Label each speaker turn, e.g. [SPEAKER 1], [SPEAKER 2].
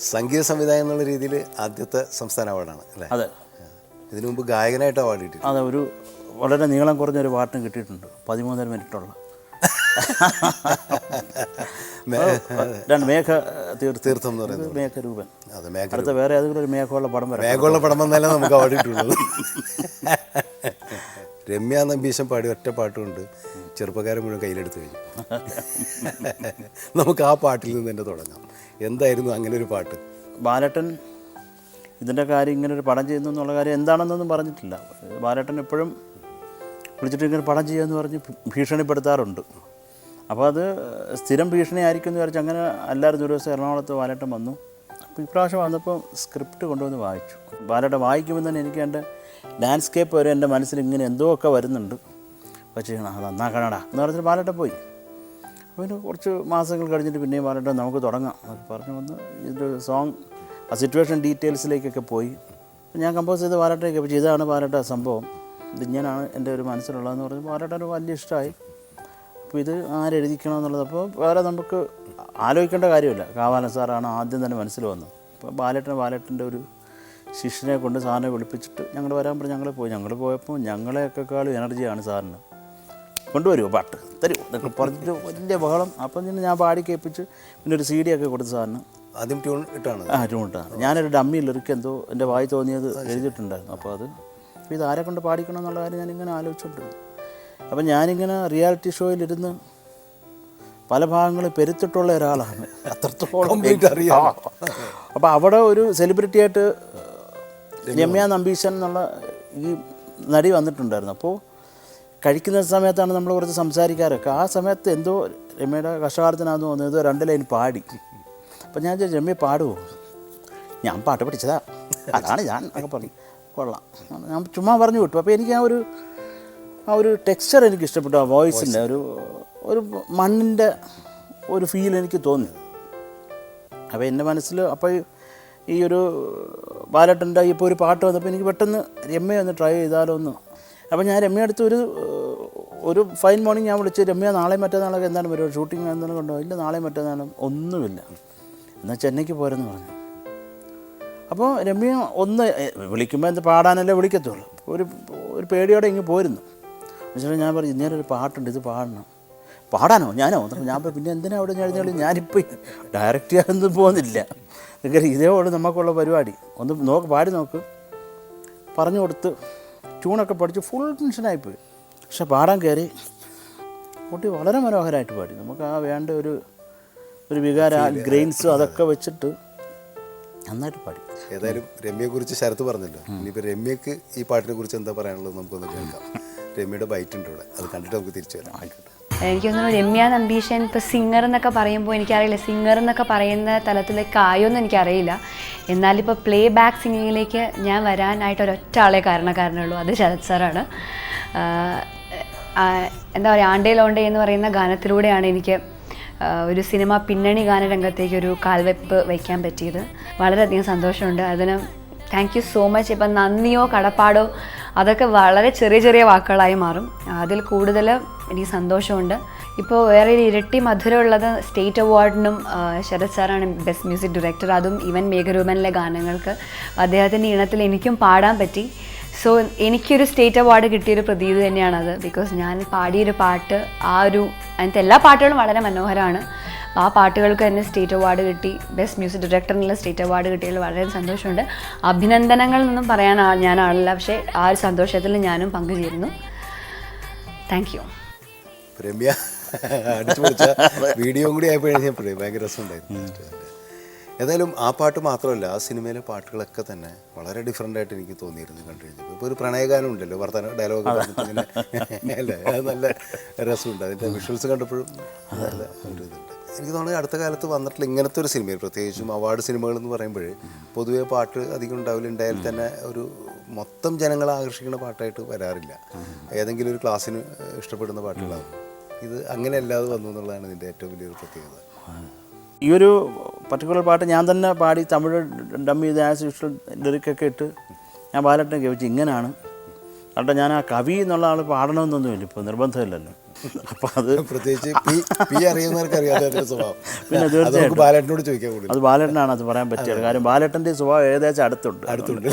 [SPEAKER 1] സംഗീത സംവിധായകം എന്നുള്ള രീതിയിൽ ആദ്യത്തെ സംസ്ഥാന അവാർഡാണ് അല്ലേ?
[SPEAKER 2] അതെ.
[SPEAKER 1] ഇതിനു മുമ്പ് ഗായകനായിട്ട് അവാർഡ് കിട്ടി
[SPEAKER 2] അതെ ഒരു വളരെ നീളം കുറഞ്ഞൊരു പാട്ടും കിട്ടിയിട്ടുണ്ട്. പതിമൂന്നര മിനിറ്റുള്ള. മേഘ തീർത്ഥ.
[SPEAKER 1] തീർത്ഥം എന്ന് പറയുന്നത്.
[SPEAKER 2] മേഘരൂപൻ.
[SPEAKER 1] അതെ മേഘ
[SPEAKER 2] അടുത്ത വേറെ ഏതെങ്കിലും ഒരു മേഘമുള്ള പടം വരാം
[SPEAKER 1] മേഘമുള്ള പടം വന്നാലേ നമുക്ക് അവാർഡ് കിട്ടുള്ളൂ രമ്യ നമ്പീശൻ പാടി ഒറ്റ പാട്ടുകൊണ്ട് ചെറുപ്പക്കാരൻ മുഴുവൻ കയ്യിലെടുത്ത് കഴിഞ്ഞു. നമുക്ക് ആ പാട്ടിൽ നിന്ന് തന്നെ തുടങ്ങാം. എന്തായിരുന്നു അങ്ങനെ ഒരു പാട്ട്?
[SPEAKER 2] ബാലട്ടൻ ഇതിന്റെ കാര്യം ഇങ്ങനെ ഒരു പടം ചെയ്യുന്നു എന്നുള്ള കാര്യം എന്താണെന്നൊന്നും പറഞ്ഞിട്ടില്ല. ബാലേട്ടൻ എപ്പോഴും വിളിച്ചിട്ട് ഇങ്ങനെ പടം ചെയ്യുമെന്ന് പറഞ്ഞ് ഭീഷണിപ്പെടുത്താറുണ്ട്. അപ്പോൾ അത് സ്ഥിരം ഭീഷണി ആയിരിക്കും എന്ന് വിചാരിച്ച് അങ്ങനെ എല്ലാവരും ഒരു ദിവസം എറണാകുളത്ത് ബാലേട്ടൻ വന്നു. അപ്പോൾ ഇപ്രാവശ്യം വന്നപ്പോൾ സ്ക്രിപ്റ്റ് കൊണ്ടുവന്ന് വായിച്ചു. ബാലേട്ടൻ വായിക്കുമ്പോൾ തന്നെ എനിക്ക് എന്റെ ലാൻഡ്സ്കേപ്പ് വരെ എന്റെ മനസ്സിൽ ഇങ്ങനെ എന്തോ ഒക്കെ വരുന്നുണ്ട്. പക്ഷേ അത് നന്നാക്കണടാ എന്ന് പറഞ്ഞിട്ട് ബാലേട്ടൻ പോയി. പിന്നെ കുറച്ച് മാസങ്ങൾ കഴിഞ്ഞിട്ട് പിന്നെയും പറഞ്ഞിട്ട് നമുക്ക് തുടങ്ങാം. എന്നൊക്കെ പറഞ്ഞു വന്ന് ഇതിന്റെ സോങ് ആ സിറ്റുവേഷൻ ഡീറ്റെയിൽസിലേക്കൊക്കെ പോയി. ഞാൻ കമ്പോസ് ചെയ്ത് പാലട്ടയൊക്കെ അപ്പോൾ ഇതാണ് പാലട്ട സംഭവം. ഇത് ഇങ്ങനെയാണ് എന്റെ ഒരു മനസ്സിലുള്ളതെന്ന് പറഞ്ഞ് ഒരു വലിയ ഇഷ്ടമായി. അപ്പോൾ ഇത് ആരെഴുതിക്കണം എന്നുള്ളത് അപ്പോൾ വേറെ നമുക്ക് ആലോചിക്കേണ്ട കാര്യമില്ല. കാവാലൻ സാറാണ് ആദ്യം തന്നെ മനസ്സിൽ വന്നത്. അപ്പോൾ ബാലേട്ടൻ ബാലേട്ടന്റെ ഒരു ശിഷ്യനെ കൊണ്ട് സാറിനെ വിളിപ്പിച്ചിട്ട് ഞങ്ങൾ വരാൻ പറഞ്ഞ് ഞങ്ങൾ പോയി. ഞങ്ങൾ പോയപ്പോൾ ഞങ്ങളെയൊക്കെക്കാളും എനർജിയാണ് സാറിന്. കൊണ്ടുവരുമോ? പാട്ട്. തരുമോ? എന്നൊക്കെ പറഞ്ഞിട്ട് വലിയ ബഹളം. അപ്പം പിന്നെ ഞാൻ പാടി കേൾപ്പിച്ച് പിന്നെ ഒരു സി ഡി ഒക്കെ കൊടുത്ത സാറിന്
[SPEAKER 1] ആദ്യം ട്യൂൺ ഇട്ടാണ്.
[SPEAKER 2] ആ ട്യൂൺ ഇട്ടാണ് ഞാനൊരു ഡമ്മി ലിറിക്ക് എന്തോ എന്റെ വായി തോന്നിയത് എഴുതിയിട്ടുണ്ടായിരുന്നു. അപ്പോൾ അത് ഇത് ആരെ കൊണ്ട് പാടിക്കണം എന്നുള്ള കാര്യം ഞാനിങ്ങനെ ആലോചിച്ചിട്ടുണ്ട് അപ്പം ഞാനിങ്ങനെ റിയാലിറ്റി ഷോയിലിരുന്ന് പല ഭാഗങ്ങളും പെരുത്തിട്ടുള്ള ഒരാളാണ്. അത്രത്തോളം
[SPEAKER 1] അറിയാം.
[SPEAKER 2] അപ്പോൾ അവിടെ ഒരു സെലിബ്രിറ്റി ആയിട്ട് രമ്യ നമ്പീശൻ എന്നുള്ള ഈ നടി വന്നിട്ടുണ്ടായിരുന്നു. അപ്പോൾ കഴിക്കുന്ന സമയത്താണ് നമ്മൾ കുറച്ച് സംസാരിക്കാറൊക്കെ. ആ സമയത്ത് എന്തോ രമ്യയുടെ കഷ്ടകാലത്തിനാന്ന് തോന്നുന്നത് ഏതോ രണ്ട് ലൈൻ പാടി. അപ്പം ഞാൻ ചോദിച്ചു രമ്യ പാടുമോ ഞാൻ പാട്ട് പഠിച്ചതാ. അതാണ് ഞാൻ ഒക്കെ പറഞ്ഞു. കൊള്ളാം. ഞാൻ ചുമ്മാ പറഞ്ഞു വിട്ടു. അപ്പോൾ എനിക്ക് ആ ഒരു ആ ഒരു ടെക്സ്ചർ എനിക്ക് ഇഷ്ടപ്പെട്ടു. ആ വോയിസിന്റെ ഒരു ഒരു മണ്ണിന്റെ ഒരു ഫീൽ എനിക്ക് തോന്നി. അപ്പോൾ എന്റെ മനസ്സിൽ അപ്പോൾ ഈ ഒരു ബാലട്ടന്റെ ഇപ്പോൾ ഒരു പാട്ട് വന്നപ്പോൾ എനിക്ക് പെട്ടെന്ന് രമ്യ ഒന്ന് ട്രൈ ചെയ്താലോ ഒന്ന് അപ്പോൾ ഞാൻ രമ്യ അടുത്ത് ഒരു ഒരു ഫൈൻ മോർണിംഗ് ഞാൻ വിളിച്ച് രമ്യ നാളെ മറ്റന്നാളൊക്കെ എന്താണ് വരുമോ ഷൂട്ടിംഗ് എന്താണ് കൊണ്ടോ? ഇല്ല നാളെ മറ്റന്നാളും ഒന്നുമില്ല. എന്നാൽ ചെന്നൈക്ക് പോരെന്ന് പറഞ്ഞു. അപ്പോൾ രമ്യ ഒന്ന് വിളിക്കുമ്പോൾ എന്ത് പാടാനല്ലേ വിളിക്കത്തുള്ളൂ. ഒരു ഒരു പേടിയോടെ ഇങ്ങ് പോരുന്നു. എന്നുവെച്ചാൽ ഞാൻ പറഞ്ഞു ഇന്നേരം ഒരു പാട്ടുണ്ട് ഇത് പാടണം. പാടാനോ? ഞാനോ? ഞാൻ പിന്നെ എന്തിനാ അവിടെ കഴിഞ്ഞാൽ ഞാനിപ്പോൾ ഡയറക്റ്റ് ചെയ്യാനൊന്നും പോകുന്നില്ല ഇതേ ഇതേപോലെ നമുക്കുള്ള പരിപാടി. ഒന്ന് നോക്ക് പാടി നോക്ക്. പറഞ്ഞു കൊടുത്ത് ട്യൂണൊക്കെ പഠിച്ച് ഫുൾ ടെൻഷനായിപ്പോയി പക്ഷെ പാടാൻ കയറി കുട്ടി വളരെ മനോഹരമായിട്ട് പാടി. നമുക്ക് ആ വേണ്ട ഒരു ഒരു വികാര ഗ്രെയിൻസും അതൊക്കെ വെച്ചിട്ട് നന്നായിട്ട് പാടി.
[SPEAKER 1] ഏതായാലും രമ്യയെ കുറിച്ച് ശരത്ത് പറഞ്ഞല്ലോ. ഇനിയിപ്പോൾ രമ്യക്ക് ഈ പാട്ടിനെ കുറിച്ച് എന്താ പറയാനുള്ളത് നമുക്കൊന്ന് കേൾക്കാം. രമ്യയുടെ ബൈറ്റ് ഉണ്ട് ഇവിടെ. അത് കണ്ടിട്ട് നമുക്ക് തിരിച്ചു വരാം. ആയിക്കോട്ടെ.
[SPEAKER 3] എനിക്ക് തോന്നുന്നു രമ്യ നമ്പീഷൻ ഇപ്പോൾ സിംഗർ എന്നൊക്കെ പറയുമ്പോൾ എനിക്കറിയില്ല. സിംഗർ എന്നൊക്കെ പറയുന്ന തലത്തിലേക്ക് ആയോന്നും എനിക്കറിയില്ല. എന്നാലിപ്പോൾ പ്ലേ ബാക്ക് സിംഗിങ്ങിലേക്ക് ഞാൻ വരാനായിട്ട് ഒരൊറ്റ ആളെ കാരണക്കാരനുള്ളൂ അത് ശരത് സാറാണ് എന്താ പറയുക ആണ്ടേ ലോണ്ടേ എന്ന് പറയുന്ന ഗാനത്തിലൂടെയാണ് എനിക്ക് ഒരു സിനിമ പിന്നണി ഗാനരംഗത്തേക്ക് ഒരു കാൽവെപ്പ് വയ്ക്കാൻ പറ്റിയത്. വളരെയധികം സന്തോഷമുണ്ട്. അതിന് താങ്ക് യു സോ മച്ച് ഇപ്പം നന്ദിയോ കടപ്പാടോ അതൊക്കെ വളരെ ചെറിയ ചെറിയ വാക്കുകളായി മാറും. അതിൽ കൂടുതൽ എനിക്ക് സന്തോഷമുണ്ട്. ഇപ്പോൾ വേറെ ഒരു ഇരട്ടി മധുരമുള്ളത് സ്റ്റേറ്റ് അവാർഡിനും ശരത് സാറാണ് ബെസ്റ്റ് മ്യൂസിക് ഡയറക്ടർ അതും ഇവൻ മേഘരൂപനിലെ ഗാനങ്ങൾക്ക് അദ്ദേഹത്തിന്റെ ഇണത്തിൽ എനിക്കും പാടാൻ പറ്റി. സോ എനിക്കൊരു സ്റ്റേറ്റ് അവാർഡ് കിട്ടിയൊരു പ്രതീതി അത് ബിക്കോസ് ഞാൻ പാടിയൊരു പാട്ട് ആ ഒരു അതിനകത്ത് എല്ലാ പാട്ടുകളും വളരെ മനോഹരമാണ് ആ പാട്ടുകൾക്ക് തന്നെ സ്റ്റേറ്റ് അവാർഡ് കിട്ടി. ബെസ്റ്റ് മ്യൂസിക് ഡയറക്ടറിനുള്ള സ്റ്റേറ്റ് അവാർഡ് കിട്ടിയതിൽ വളരെ സന്തോഷമുണ്ട്. അഭിനന്ദനങ്ങൾ എന്നൊന്നും പറയാൻ ഞാൻ ആളില്ല. പക്ഷേ ആ ഒരു സന്തോഷത്തിൽ ഞാനും പങ്കുചേരുന്നു. താങ്ക് യു
[SPEAKER 1] വീഡിയോ കൂടി ആയപ്പോഴേ ഭയങ്കര രസമുണ്ടായിരുന്നു ഏതായാലും ആ പാട്ട് മാത്രമല്ല ആ സിനിമയിലെ പാട്ടുകളൊക്കെ തന്നെ വളരെ ഡിഫറെന്റ് ആയിട്ട് എനിക്ക് തോന്നിയിരുന്നു കണ്ടു കഴിഞ്ഞപ്പോൾ. ഇപ്പോൾ ഒരു പ്രണയഗാനം ഉണ്ടല്ലോ വർത്തമാന ഡയലോഗ് അല്ലേ? അത് നല്ല രസമുണ്ട്. അതിന്റെ വിഷ്വൽസ് കണ്ടപ്പോഴും നല്ല ഒരു എനിക്ക് തോന്നുന്നത് അടുത്ത കാലത്ത് വന്നിട്ടുള്ള ഇങ്ങനത്തെ ഒരു സിനിമയിൽ പ്രത്യേകിച്ചും അവാർഡ് സിനിമകൾ എന്ന് പറയുമ്പോൾ പൊതുവേ പാട്ട് അധികം ഉണ്ടാവില്ല. ഉണ്ടായാൽ തന്നെ ഒരു മൊത്തം ജനങ്ങളെ ആകർഷിക്കുന്ന പാട്ടായിട്ട് വരാറില്ല. ഏതെങ്കിലും ഒരു ക്ലാസ്സിന് ഇഷ്ടപ്പെടുന്ന പാട്ടുകളാകും ഇത് അങ്ങനെ അല്ലാതെ വന്നു എന്നുള്ളതാണ് ഇതിന്റെ ഏറ്റവും വലിയൊരു പ്രത്യേകത.
[SPEAKER 2] ഈ ഒരു പർട്ടിക്കുലർ പാട്ട് ഞാൻ തന്നെ പാടി തമിഴ് ഡമ്മി ആസ് യൂഷ്വൽ ലിറിക്കൊക്കെ ഇട്ട് ഞാൻ ബാലട്ടിനെ കേൾപ്പിച്ചു ഇങ്ങനെയാണ് അല്ല ഞാൻ ആ കവി എന്നുള്ള ആൾ പാടണമെന്നൊന്നുമില്ല ഇപ്പോൾ നിർബന്ധമില്ലല്ലോ. അപ്പോൾ അത്
[SPEAKER 1] പ്രത്യേകിച്ച് പി അറിയുന്നവർക്ക് സ്വഭാവം.
[SPEAKER 2] പിന്നെ തീർച്ചയായിട്ടും.
[SPEAKER 1] ബാലേട്ടനോട് ചോദിക്കാൻ
[SPEAKER 2] അത് ബാലേട്ടനാണ് അത് പറയാൻ പറ്റിയത്. കാര്യം ബാലേട്ടന്റെ സ്വഭാവം ഏകദേശം അടുത്തുണ്ട്.
[SPEAKER 1] അടുത്തുണ്ട്.